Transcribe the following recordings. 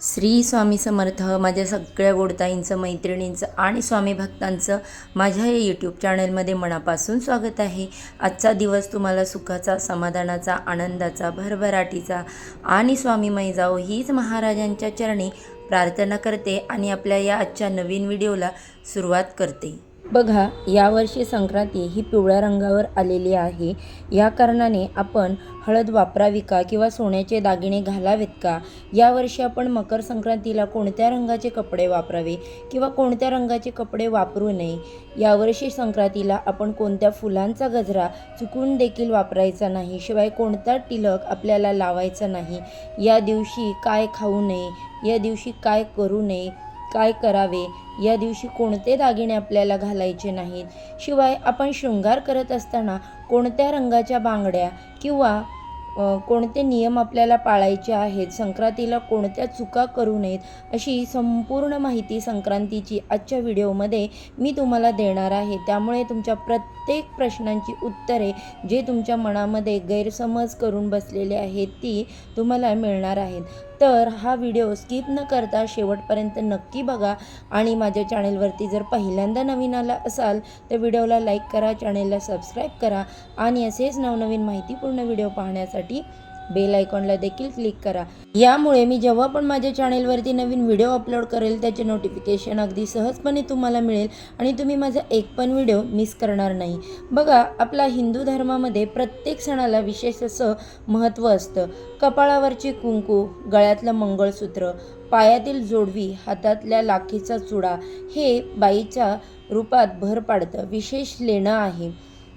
श्री स्वामी समर्थ माझ्या सगळ्या गोडताईंचं मैत्रिणींचं आणि स्वामी भक्तांचं माझ्या या यूट्यूब चॅनलमध्ये मनापासून स्वागत आहे. आजचा दिवस तुम्हाला सुखाचा समाधानाचा आनंदाचा भरभराटीचा आणि स्वामीमय जाओ हीच महाराजांच्या चरणी प्रार्थना करते आणि आपल्या या आजच्या नवीन व्हिडिओला सुरुवात करते. बघा यावर्षी संक्रांती ही पिवळ्या रंगावर आलेली आहे. या कारणाने आपण हळद वापरावी का किंवा सोन्याचे दागिने घालावेत का? यावर्षी आपण मकर संक्रांतीला कोणत्या रंगाचे कपडे वापरावे किंवा कोणत्या रंगाचे कपडे वापरू नये? यावर्षी संक्रांतीला आपण कोणत्या फुलांचा गजरा चुकून देखील वापरायचा नाही शिवाय कोणता टिलक आपल्याला लावायचा नाही? या दिवशी काय खाऊ नये? या दिवशी काय करू नये? काय करावे? या दिवशी कोणते दागिने आपल्याला घालायचे नाहीत? शिवाय आपण शृंगार करत असताना कोणत्या रंगाच्या बांगड्या किंवा कोणते नियम आपल्याला पाळायचे आहेत? संक्रांतीला कोणत्या चुका करू नयेत? अशी संपूर्ण माहिती संक्रांतीची आजच्या व्हिडिओमध्ये मी तुम्हाला देणार आहे. त्यामुळे तुमच्या प्रत्येक प्रश्नांची उत्तरे जे तुमच्या मनामध्ये गैरसमज करून बसलेले आहेत ती तुम्हाला मिळणार आहेत. तर हा व्हिडिओ स्किप न करता शेवटपर्यंत नक्की बघा. आणि माझ्या चॅनेलवरती जर पहिल्यांदा नवीन आला असाल तर व्हिडिओला लाईक करा चॅनेलला सबस्क्राईब करा. आणि असेच नवनवीन माहितीपूर्ण व्हिडिओ पाहण्यासाठी बेल आयकॉनला देखील क्लिक करा. यामुळे मी जेव्हा पण माझ्या चॅनेलवरती नवीन व्हिडिओ अपलोड करेल त्याचे नोटिफिकेशन अगदी सहजपणे तुम्हाला मिळेल आणि तुम्ही माझा एक पण व्हिडिओ मिस करणार नाही. बघा आपला हिंदू धर्मामध्ये प्रत्येक सणाला विशेष असं महत्त्व असतं. कपाळावरची कुंकू गळ्यातलं मंगळसूत्र पायातील जोडवी हातातल्या लाखीचा चुडा हे बाईच्या रूपात भर पाडतं. विशेष लेणं आहे.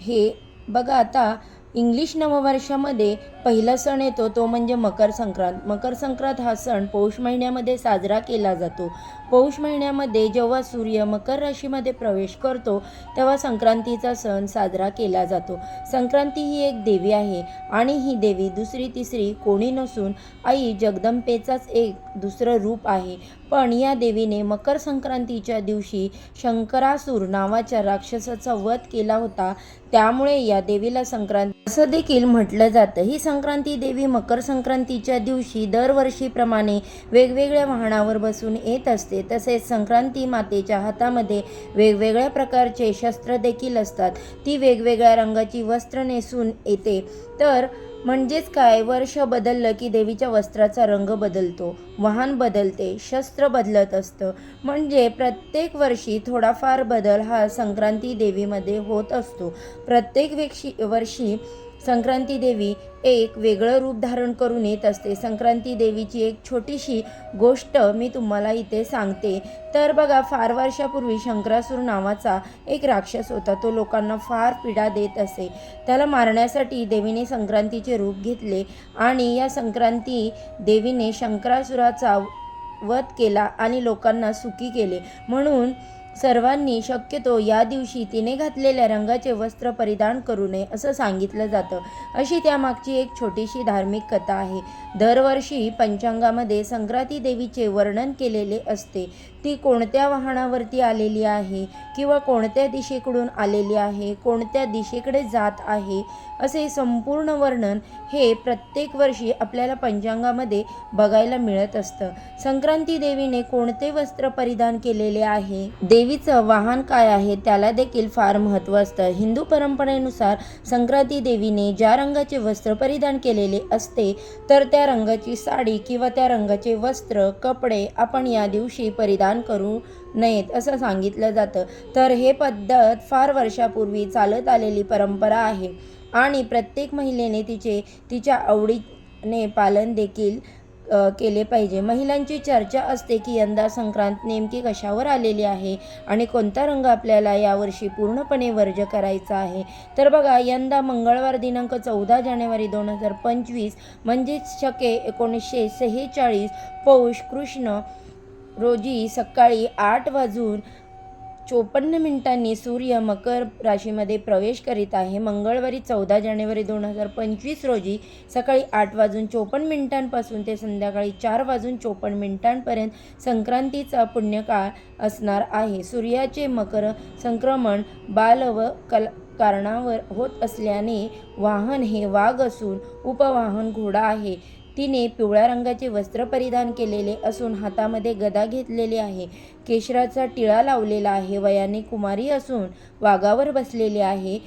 हे बघा आता इंग्लिश नववर्षामध्ये पहिला सण येतो तो म्हणजे मकर संक्रांत. मकर संक्रांत हा सण पौष महिन्यामध्ये साजरा केला जातो. पौष महिन्यामध्ये जेव्हा सूर्य मकर राशीमध्ये प्रवेश करतो तेव्हा संक्रांतीचा सण साजरा केला जातो. संक्रांती ही एक देवी आहे आणि ही देवी दुसरी तिसरी कोणी नसून आई जगदंबेचाच एक दुसरं रूप आहे. पण या देवीने मकर संक्रांतीच्या दिवशी शंकरासूर नावाच्या राक्षसाचा वध केला होता. त्यामुळे या देवीला संक्रांत असं देखील म्हटलं जातं. ही संक्रांती देवी मकर संक्रांतीच्या दिवशी दरवर्षीप्रमाणे वेगवेगळ्या वाहनावर बसून येत असते. तसेच संक्रांती मातेच्या हातामध्ये वेगवेगळ्या प्रकारचे शस्त्र देखील असतात. ती वेगवेगळ्या रंगाची वस्त्र नेसून येते. तर म्हणजेच काय? वर्ष बदललं की देवीच्या वस्त्राचा रंग बदलतो. वाहन बदलते शस्त्र बदलत असतं. म्हणजे प्रत्येक वर्षी थोडाफार बदल हा संक्रांती देवीमध्ये होत असतो. प्रत्येक वेक्षी वर्षी संक्रांती देवी एक वेगळं रूप धारण करून येत असते. संक्रांती देवीची एक छोटीशी गोष्ट मी तुम्हाला इथे सांगते. तर बघा फार वर्षापूर्वी शंकरासूर नावाचा एक राक्षस होता. तो लोकांना फार पीडा देत असे. त्याला मारण्यासाठी देवीने संक्रांतीचे रूप घेतले आणि या संक्रांती देवीने शंकरासुराचा वध केला आणि लोकांना सुखी केले. म्हणून सर्वांनी शक्यतो या दिवशी तिने घातलेल्या रंगाचे वस्त्र परिधान करू नये असं सांगितलं जातं. अशी त्यामागची एक छोटीशी धार्मिक कथा आहे. दरवर्षी पंचांगामध्ये संक्रांती देवीचे वर्णन केलेले असते. ती कोणत्या वाहनावरती आलेली आहे किंवा कोणत्या दिशेकडून आलेली आहे कोणत्या दिशेकडे जात आहे असे संपूर्ण वर्णन हे प्रत्येक वर्षी आपल्याला पंचांगामध्ये बघायला मिळत असतं. संक्रांती देवीने कोणते वस्त्र परिधान केलेले आहे? देवीचं वाहन काय आहे? त्याला देखील फार महत्त्व असतं. हिंदू परंपरेनुसार संक्रांती देवीने ज्या रंगाचे वस्त्र परिधान केलेले असते तर त्या रंगाची साडी किंवा त्या रंगाचे वस्त्र कपडे आपण या दिवशी परिधान करू नयेत असं सांगितलं जातं. तर हे पद्धत फार वर्षापूर्वी चालत आलेली परंपरा आहे आणि प्रत्येक महिलेने तिचे तिच्या आवडीने पालन देखील केले पाहिजे. महिलांची चर्चा असते की यंदा संक्रांत नेमकी कशावर आलेली आहे आणि कोणता रंग आपल्याला यावर्षी पूर्णपणे वर्ज करायचा आहे? तर बघा यंदा मंगळवार दिनांक चौदा जानेवारी दोन हजार पंचवीस म्हणजेच शके एकोणीसशे सेहेचाळीस पौष कृष्ण रोजी सकाळी आठ वाजून चोपन्न मिनिटांनी सूर्य मकर राशीमध्ये प्रवेश करीत आहे. मंगळवारी चौदा जानेवारी दोन हजार पंचवीस रोजी सकाळी आठ वाजून चोपन्न मिनिटांपासून ते संध्याकाळी चार वाजून चोपन्न मिनिटांपर्यंत संक्रांतीचा पुण्यकाळ असणार आहे. सूर्याचे मकर संक्रमण बाल व कल कारणावर होत असल्याने वाहन हे वाघ असून उपवाहन घोडा आहे. तिने पिवळ्या रंगाचे वस्त्र परिधान केलेले असून हातामध्ये गदा घेतलेली आहे. केशराचा टिळा लावलेला आहे. वयाने कुमारी असून वाघावर बसलेली आहे.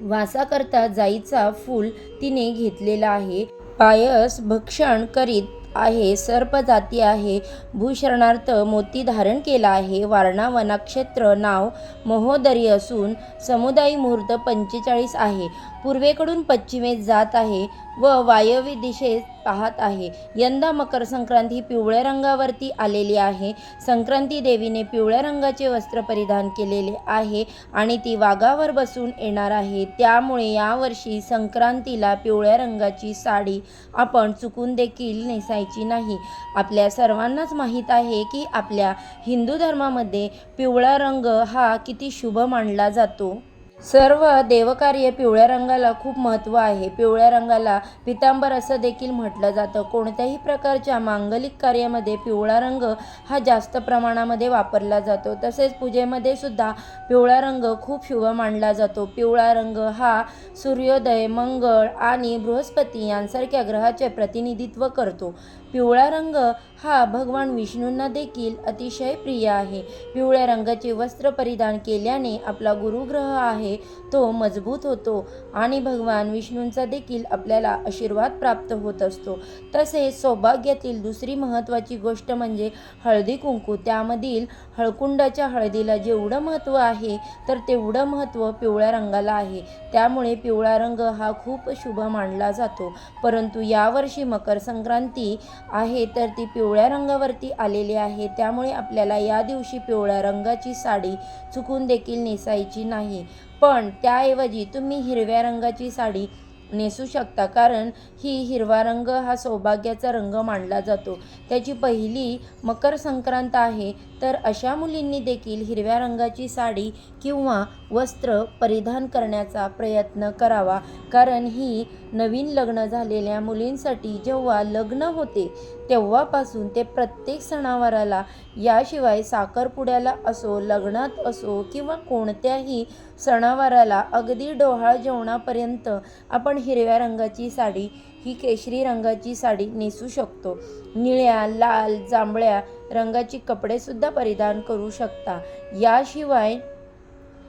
वासाकरता जाईचा फूल तिने घेतलेला आहे. पायस भक्षण करीत आहे. सर्प जाती आहे. भूशरणार्थ मोती धारण केला आहे. वारणा वनाक्षेत्र नाव महोदरी असून समुदायी मुहूर्त पंचेचाळीस आहे. पूर्वेकडून पश्चिमेस जात आहे. व वायव्य दिशेत पाहत आहे. यंदा मकर संक्रांती पिवळ्या रंगावरती आलेली आहे. संक्रांती देवीने पिवळ्या रंगाचे वस्त्र परिधान केलेले आहे आणि ती वाघावर बसून येणार आहे. त्यामुळे यावर्षी संक्रांतीला पिवळ्या रंगाची साडी आपण चुकून देखील नेसायची नाही. आपल्या सर्वांनाच माहीत आहे की आपल्या हिंदू धर्मामध्ये पिवळा रंग हा किती शुभ मानला जातो. सर्व देवकार्य पिवळ्या रंगाला खूप महत्त्व आहे. पिवळ्या रंगाला पितांबर असं देखील म्हटलं जातं. कोणत्याही प्रकारच्या मांगलिक कार्यामध्ये पिवळा रंग हा जास्त प्रमाणामध्ये वापरला जातो. तसेच पूजेमध्ये सुद्धा पिवळा रंग खूप शुभ मानला जातो. पिवळा रंग हा सूर्योदय मंगळ आणि बृहस्पती यांसारख्या ग्रहाचे प्रतिनिधित्व करतो. पिवळा रंग हा भगवान विष्णूंना देखील अतिशय प्रिय आहे. पिवळ्या रंगाचे वस्त्र परिधान केल्याने आपला गुरुग्रह आहे तो मजबूत होतो आणि भगवान विष्णूंचा देखील आपल्याला आशीर्वाद प्राप्त होत असतो. तसेच सौभाग्यातील दुसरी महत्त्वाची गोष्ट म्हणजे हळदी कुंकू. त्यामधील हळकुंडाच्या हळदीला जेवढं महत्त्व आहे तर तेवढं महत्त्व पिवळ्या रंगाला आहे. त्यामुळे पिवळा रंग हा खूप शुभ मानला जातो. परंतु यावर्षी मकर संक्रांती आहे तर ती पिवळ्या रंगावरती आलेली आहे. त्यामुळे आपल्याला या दिवशी पिवळ्या रंगाची साडी चुकून देखील नेसायची नाही. पण त्याऐवजी तुम्ही हिरव्या रंगाची साडी नेसू शकता कारण ही हिरवा रंग हा सौभाग्याचा रंग मानला जातो. त्याची पहिली मकर संक्रांत आहे तर अशा मुलींनी देखील हिरव्या रंगाची साडी किंवा वस्त्र परिधान करण्याचा प्रयत्न करावा. कारण ही नवीन लग्न झालेल्या मुलींसाठी जेव्हा लग्न होते तेव्हापासून ते प्रत्येक सणावाराला याशिवाय साखरपुड्याला असो लग्नात असो किंवा कोणत्याही सणावाराला अगदी डोहाळ जेवणापर्यंत आपण हिरव्या रंगाची साडी ही केशरी रंगाची साडी नेसू शकतो. निळ्या लाल जांभळ्या रंगाची कपडेसुद्धा परिधान करू शकता. याशिवाय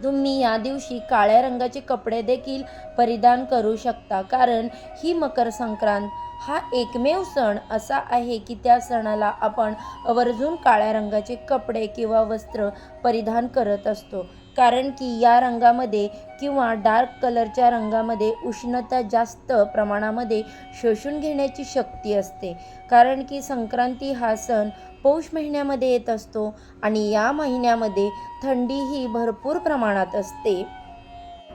तुम्ही या दिवशी काळ्या रंगाचे कपडे देखील परिधान करू शकता. कारण ही मकर संक्रांत हा एकमेव सण असा आहे की त्या सणाला आपण आवर्जून काळ्या रंगाचे कपडे किंवा वस्त्र परिधान करत असतो. कारण की या रंगामध्ये किंवा डार्क कलरच्या रंगामध्ये उष्णता जास्त प्रमाणामध्ये शोषून घेण्याची शक्ती असते. कारण की संक्रांती हा सण पौष महिन्यामध्ये येत असतो आणि या महिन्यामध्ये थंडी ही भरपूर प्रमाणात असते.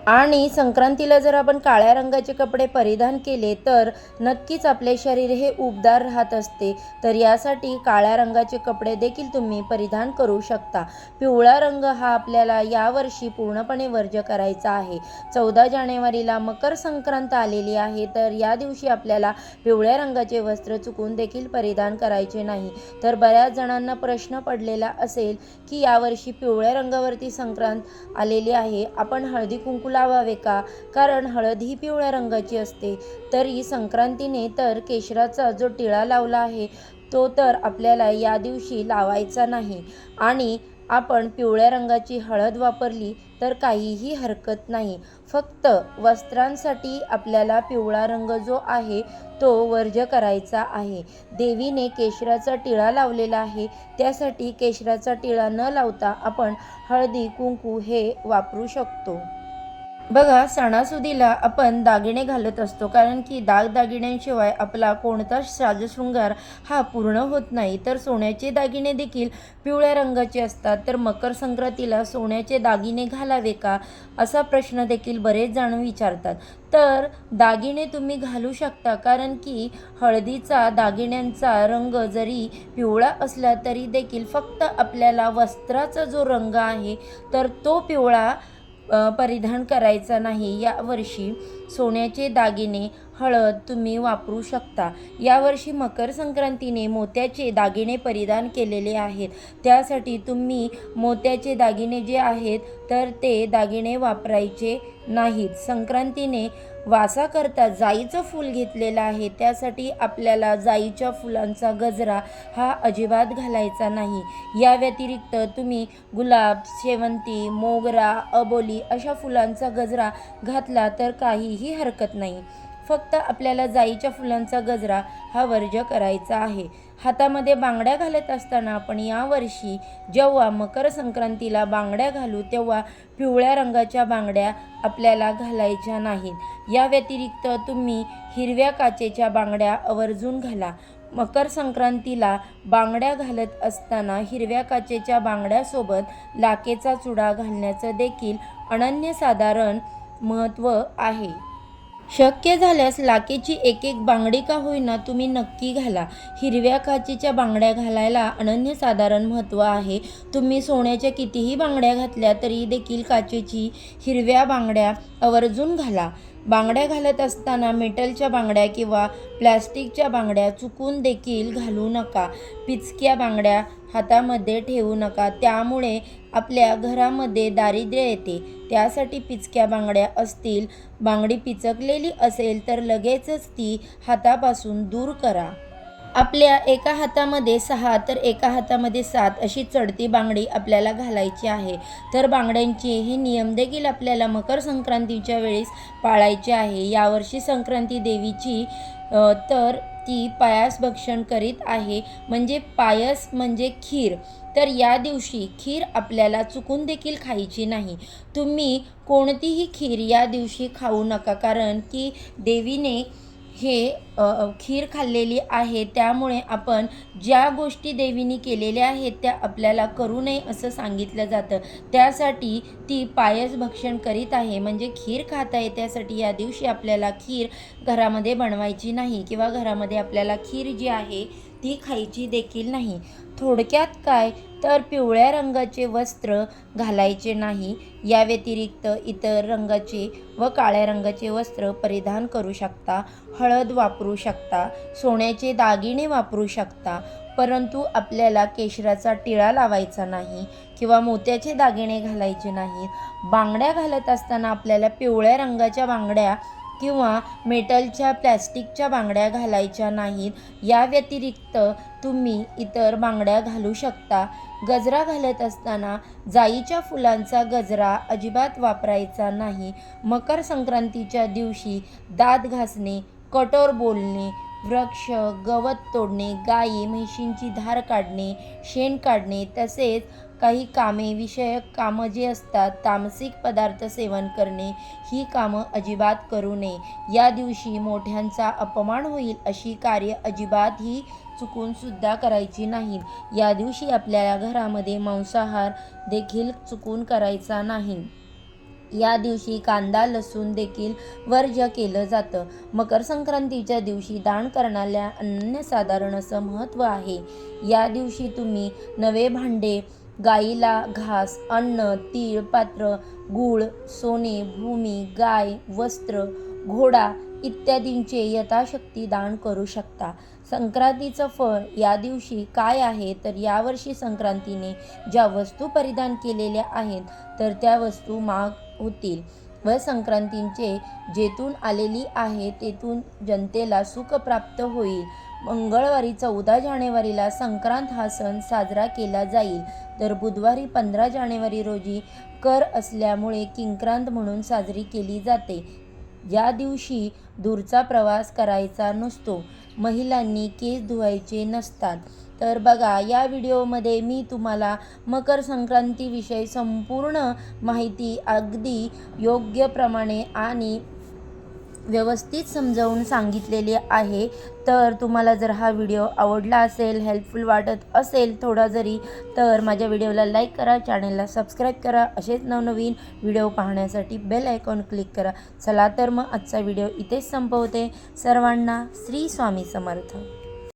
आणि संक्रांतीला जर आपण काळ्या रंगाचे कपडे परिधान केले तर नक्कीच आपले शरीर हे उबदार राहत असते. तर यासाठी काळ्या रंगाचे कपडे देखील तुम्ही परिधान करू शकता. पिवळा रंग हा आपल्याला यावर्षी पूर्णपणे वर्ज्य करायचा आहे. चौदा जानेवारीला मकर संक्रांत आलेली आहे तर या दिवशी आपल्याला पिवळ्या रंगाचे वस्त्र चुकून देखील परिधान करायचे नाही. तर बऱ्याच जणांना प्रश्न पडलेला असेल की यावर्षी पिवळ्या रंगावरती संक्रांत आलेली आहे. आपण हळदी कुंकू लावावे का? कारण हळद ही पिवळ्या रंगाची असते. तरी संक्रांतीने तर केशराचा जो टिळा लावला आहे तो तर आपल्याला या दिवशी लावायचा नाही. आणि आपण पिवळ्या रंगाची हळद वापरली तर काहीही हरकत नाही. फक्त वस्त्रांसाठी आपल्याला पिवळा रंग जो आहे तो वर्ज करायचा आहे. देवीने केशराचा टिळा लावलेला आहे. त्यासाठी केशराचा टिळा न लावता आपण हळदी कुंकू हे वापरू शकतो. बघा सणासुदीला आपण दागिने घालत असतो कारण की दागदागिन्यांशिवाय आपला कोणताच साजशृंगार हा पूर्ण होत नाही. तर सोन्याचे दागिने देखील पिवळ्या रंगाचे असतात. तर मकर संक्रांतीला सोन्याचे दागिने घालावे का? असा प्रश्न देखील बरेच जण विचारतात. तर दागिने तुम्ही घालू शकता कारण की हळदीचा दागिन्यांचा रंग जरी पिवळा असला तरी देखील फक्त आपल्याला वस्त्राचा जो रंग आहे तर तो पिवळा परिधान करायचा नाही. यावर्षी सोन्याचे दागिने हळद तुम्ही वापरू शकता. यावर्षी मकर संक्रांतीने मोत्याचे दागिने परिधान केलेले आहेत. त्यासाठी तुम्ही मोत्याचे दागिने जे आहेत तर ते दागिने वापरायचे नाहीत. संक्रांतीने वासाकरता जाईचं फूल घेतलेलं आहे. त्यासाठी आपल्याला जाईच्या फुलांचा गजरा हा अजिबात घालायचा नाही. या व्यतिरिक्त तुम्ही गुलाब शेवंती मोगरा अबोली अशा फुलांचा गजरा घातला तर काहीही हरकत नाही. फक्त आपल्याला जाईच्या फुलांचा गजरा हा वर्ज करायचा आहे. हातामध्ये बांगड्या घालत असताना आपण यावर्षी जेव्हा मकर संक्रांतीला बांगड्या घालू तेव्हा पिवळ्या रंगाच्या बांगड्या आपल्याला घालायच्या नाहीत. या व्यतिरिक्त तुम्ही हिरव्या काचेच्या बांगड्या आवर्जून घाला. मकर संक्रांतीला बांगड्या घालत असताना हिरव्या काचेच्या बांगड्यासोबत लाकेचा चुडा घालण्याचं देखील अनन्यसाधारण महत्त्व आहे. शक्य झाल्यास लाकेची एक एक बांगडी का होईना तुम्ही नक्की घाला. हिरव्या काचेच्या बांगड्या घालायला अनन्यसाधारण महत्त्व आहे. तुम्ही सोन्याच्या कितीही बांगड्या घातल्या तरी देखील काचेची हिरव्या बांगड्या आवर्जून घाला. बांगड्या घालत असताना मेटलच्या बांगड्या किंवा प्लॅस्टिकच्या बांगड्या चुकून देखील घालू नका. पिचक्या बांगड्या हातामध्ये ठेवू नका. त्यामुळे आपल्या घरामध्ये दारिद्र्य येते. त्यासाठी पिचक्या बांगड्या असतील बांगडी पिचकलेली असेल तर लगेचच ती हातापासून दूर करा. आपल्या एका हातामध्ये सहा तर एका हातामध्ये सात अशी चढती बांगडी आपल्याला घालायची आहे. तर बांगड्यांचे हे नियम देखील आपल्याला मकर संक्रांतीच्या वेळेस पाळायचे आहे. यावर्षी संक्रांती देवीची तर ती पायास भक्षण करीत आहे. म्हणजे पायस म्हणजे खीर. तर या दिवशी खीर आपल्याला चुकून देखील खायची नाही. तुम्ही कोणतीही खीर या दिवशी खाऊ नका. कारण की देवीने हे खीर खाल्लेली आहे. त्यामुळे आपण ज्या गोष्टी देवीने केलेल्या आहेत त्या आपल्याला करू नये असं सांगितलं जातं. त्यासाठी ती पायस भक्षण करीत आहे. म्हणजे खीर खात आहे त्यासाठी या दिवशी आपल्याला खीर घरामध्ये बनवायची नाही किंवा घरामध्ये आपल्याला खीर जी आहे ती खायची देखील नाही. थोडक्यात काय तर पिवळ्या रंगाचे वस्त्र घालायचे नाही. या व्यतिरिक्त इतर रंगाचे व काळ्या रंगाचे वस्त्र परिधान करू शकता हळद वापरू शकता सोन्याचे दागिने वापरू शकता परंतु आपल्याला केशराचा टिळा लावायचा नाही किंवा मोत्याचे दागिने घालायचे नाहीत बांगड्या घालत असताना आपल्याला पिवळ्या रंगाच्या बांगड्या किंवा मेटलच्या प्लॅस्टिकच्या बांगड्या घालायच्या नाहीत या व्यतिरिक्त तुम्ही इतर बांगड्या घालू शकता. गजरा घालत असताना जाईच्या फुलांचा गजरा अजिबात वापरायचा नाही. मकर संक्रांतीच्या दिवशी दात घासणे कठोर बोलणे वृक्ष गवत तोडणे गायी म्हशींची धार काढणे शेण काढणे तसेच काही कामे विषयक कामं जे असतात तामसिक पदार्थ सेवन करणे ही कामं अजिबात करू नये. या दिवशी मोठ्यांचा अपमान होईल अशी कार्य अजिबात ही चुकून सुद्धा करायची नाहीत या दिवशी आपल्या घरामध्ये मांसाहार देखील चुकून करायचा नाही. या दिवशी कांदा लसूण देखील वर्ज्य केलं जातं. मकर संक्रांतीच्या दिवशी दान करण्याला अनन्यसाधारण असं महत्त्व आहे. या दिवशी तुम्ही नवे भांडे गाईला घास अन्न तीळ पात्र गूळ सोने भूमी गाय वस्त्र घोडा इत्यादींचे यथाशक्ती दान करू शकता. संक्रांतीचं फळ या दिवशी काय आहे? तर यावर्षी संक्रांतीने ज्या वस्तू परिधान केलेल्या आहेत तर त्या वस्तू महाग होतील व संक्रांतींचे जेथून आलेली आहे तेथून जनतेला सुख प्राप्त होईल. मंगळवारी चौदा जानेवारीला संक्रांत हा सण साजरा केला जाईल. तर बुधवारी पंधरा जानेवारी रोजी कर असल्यामुळे किंक्रांत म्हणून साजरी केली जाते. या दिवशी दूरचा प्रवास करायचा नसतो. महिलांनी केस धुवायचे नसतात. तर बघा या व्हिडिओमध्ये मी तुम्हाला मकर संक्रांतीविषयी संपूर्ण माहिती अगदी योग्यप्रमाणे आणि व्यवस्थित समजावून सांगितलेली आहे. तर तुम्हाला जर हा व्हिडिओ आवडला असेल हेल्पफुल वाटत असेल थोडा जरी तर माझ्या व्हिडिओला लाईक करा चॅनलला सबस्क्राईब करा. असेच नवनवीन व्हिडिओ पाहण्यासाठी बेल आयकॉन क्लिक करा. चला तर मग आजचा व्हिडिओ इथेच संपवते. सर्वांना श्री स्वामी समर्थ.